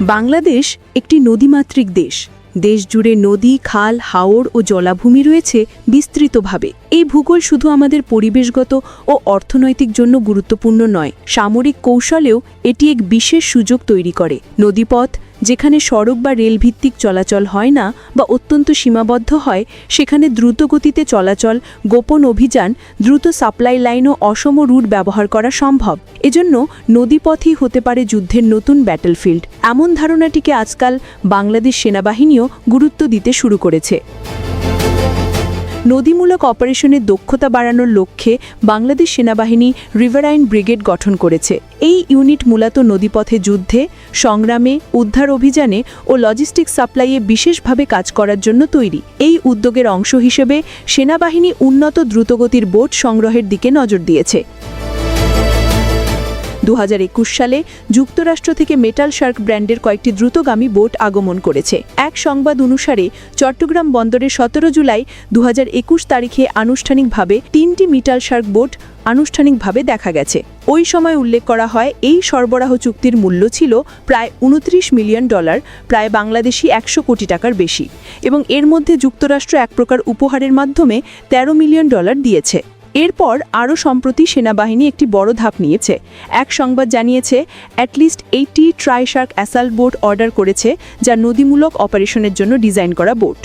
বাংলাদেশ একটি নদীমাতৃক দেশ। দেশ জুড়ে নদী খাল হাওড় ও জলাভূমি রয়েছে বিস্তৃতভাবে। এই ভূগোল শুধু আমাদের পরিবেশগত ও অর্থনৈতিক জন্য গুরুত্বপূর্ণ নয়, সামরিক কৌশলেও এটি এক বিশেষ সুযোগ তৈরি করে। নদীপথ, যেখানে সড়ক বা রেলভিত্তিক চলাচল হয় না বা অত্যন্ত সীমাবদ্ধ হয়, সেখানে দ্রুত গতিতে চলাচল, গোপন অভিযান, দ্রুত সাপ্লাই লাইন ও অসম রুট ব্যবহার করা সম্ভব। এজন্য নদীপথই হতে পারে যুদ্ধের নতুন ব্যাটলফিল্ড। এমন ধারণাটিকে আজকাল বাংলাদেশ সেনাবাহিনীও গুরুত্ব দিতে শুরু করেছে। নদীমূলক অপারেশনের দক্ষতা বাড়ানোর লক্ষ্যে বাংলাদেশ সেনাবাহিনী রিভারাইন ব্রিগেড গঠন করেছে। এই ইউনিট মূলত নদীপথে যুদ্ধে, সংগ্রামে, উদ্ধার অভিযানে ও লজিস্টিক সাপ্লাইয়ে বিশেষভাবে কাজ করার জন্য তৈরি। এই উদ্যোগের অংশ হিসেবে সেনাবাহিনী উন্নত দ্রুতগতির বোট সংগ্রহের দিকে নজর দিয়েছে। দু হাজার একুশ সালে যুক্তরাষ্ট্র থেকে মেটাল শার্ক ব্র্যান্ডের কয়েকটি দ্রুতগামী বোট আগমন করেছে। এক সংবাদ অনুসারে, চট্টগ্রাম বন্দরে সতেরো জুলাই দু হাজার একুশ তারিখে আনুষ্ঠানিকভাবে তিনটি মিটাল শার্ক বোট আনুষ্ঠানিকভাবে দেখা গেছে। ওই সময় উল্লেখ করা হয়, এই সরবরাহ চুক্তির মূল্য ছিল প্রায় উনত্রিশ মিলিয়ন ডলার, প্রায় বাংলাদেশি একশো কোটি টাকার বেশি এবং এর মধ্যে যুক্তরাষ্ট্র এক প্রকার উপহারের মাধ্যমে ১৩ মিলিয়ন ডলার দিয়েছে। এরপর আরও সম্প্রতি সেনাবাহিনী একটি বড় ধাপ নিয়েছে। এক সংবাদ জানিয়েছে at least eighty Trishark assault boat order করেছে, যা নদীমূলক অপারেশনের জন্য ডিজাইন করা বোট।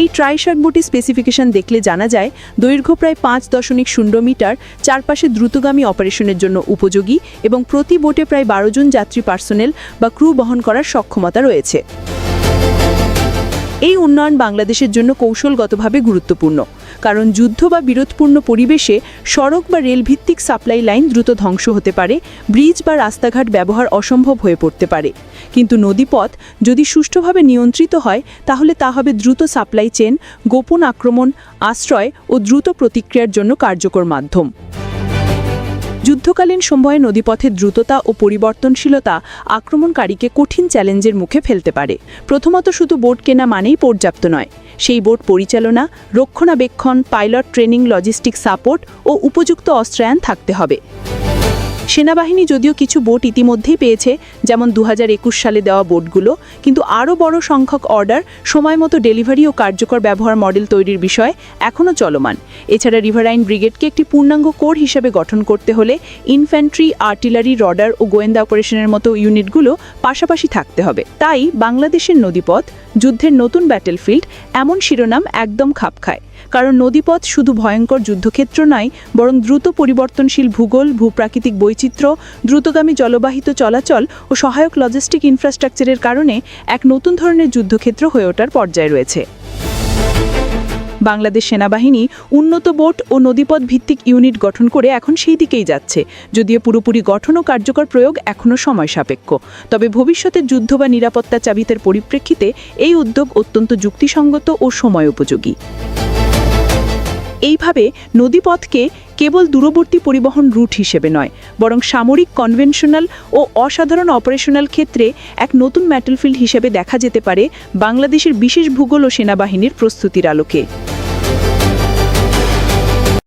এই ট্রাইশার্ক বোটের স্পেসিফিকেশন দেখলে জানা যায়, দৈর্ঘ্য প্রায় পাঁচ দশমিক শূন্য মিটার, চারপাশে দ্রুতগামী অপারেশনের জন্য উপযোগী এবং প্রতি বোটে প্রায় বারো জন যাত্রী পার্সোনেল বা ক্রু বহন করার সক্ষমতা রয়েছে। এই উন্নয়ন বাংলাদেশের জন্য কৌশলগতভাবে গুরুত্বপূর্ণ। কারণ যুদ্ধ বা বিরোধপূর্ণ পরিবেশে সড়ক বা রেলভিত্তিক সাপ্লাই লাইন দ্রুত ধ্বংস হতে পারে, ব্রিজ বা রাস্তাঘাট ব্যবহার অসম্ভব হয়ে পড়তে পারে। কিন্তু নদীপথ যদি সুষ্ঠুভাবে নিয়ন্ত্রিত হয়, তাহলে তা হবে দ্রুত সাপ্লাই চেন, গোপন আক্রমণ, আশ্রয় ও দ্রুত প্রতিক্রিয়ার জন্য কার্যকর মাধ্যম। যুদ্ধকালীন সময়ে নদীপথে দ্রুততা ও পরিবর্তনশীলতা আক্রমণকারীকে কঠিন চ্যালেঞ্জের মুখে ফেলতে পারে। প্রথমত শুধু বোট কেনা মানেই পর্যাপ্ত নয়। সেই বোট পরিচালনা, রক্ষণাবেক্ষণ, পাইলট ট্রেনিং, লজিস্টিক সাপোর্ট ও উপযুক্ত অস্ত্রায়ন থাকতে হবে। সেনাবাহিনী যদিও কিছু বোট ইতিমধ্যেই পেয়েছে, যেমন দু হাজার একুশ সালে দেওয়া বোটগুলো, কিন্তু আরও বড় সংখ্যক অর্ডার, সময় মতো ডেলিভারি ও কার্যকর ব্যবহার মডেল তৈরির বিষয় এখনও চলমান। এছাড়া রিভারাইন ব্রিগেডকে একটি পূর্ণাঙ্গ কোর হিসেবে গঠন করতে হলে ইনফ্যান্ট্রি, আর্টিলারি, রডার ও গোয়েন্দা অপারেশনের মতো ইউনিটগুলো পাশাপাশি থাকতে হবে। তাই বাংলাদেশের নদীপথ, যুদ্ধের নতুন ব্যাটেলফিল্ড এমন শিরোনাম একদম খাপ খায়। কারণ নদীপথ শুধু ভয়ঙ্কর যুদ্ধক্ষেত্র নয়, বরং দ্রুত পরিবর্তনশীল ভূগোল, ভূপ্রাকৃতিক বৈচিত্র্য, দ্রুতগামী জলবাহিত চলাচল ও সহায়ক লজিস্টিক ইনফ্রাস্ট্রাকচারের কারণে এক নতুন ধরনের যুদ্ধক্ষেত্র হয়ে ওঠার পর্যায়ে রয়েছে। বাংলাদেশ সেনাবাহিনী উন্নত বোট ও নদীপথ ভিত্তিক ইউনিট গঠন করে এখন সেই দিকেই যাচ্ছে, যদিও পুরোপুরি গঠন ও কার্যকর প্রয়োগ এখনও সময় সাপেক্ষ। তবে ভবিষ্যতের যুদ্ধ বা নিরাপত্তা চাবিতের পরিপ্রেক্ষিতে এই উদ্যোগ অত্যন্ত যুক্তিসঙ্গত ও সময় উপযোগী। এইভাবে নদীপথকে কেবল দূরবর্তী পরিবহন রুট হিসেবে নয়, বরং সামরিক কনভেনশনাল ও অসাধারণ অপারেশনাল ক্ষেত্রে এক নতুন ম্যাটেলফিল্ড হিসেবে দেখা যেতে পারে বাংলাদেশের বিশেষ ভূগোল ও সেনাবাহিনীর প্রস্তুতির আলোকে।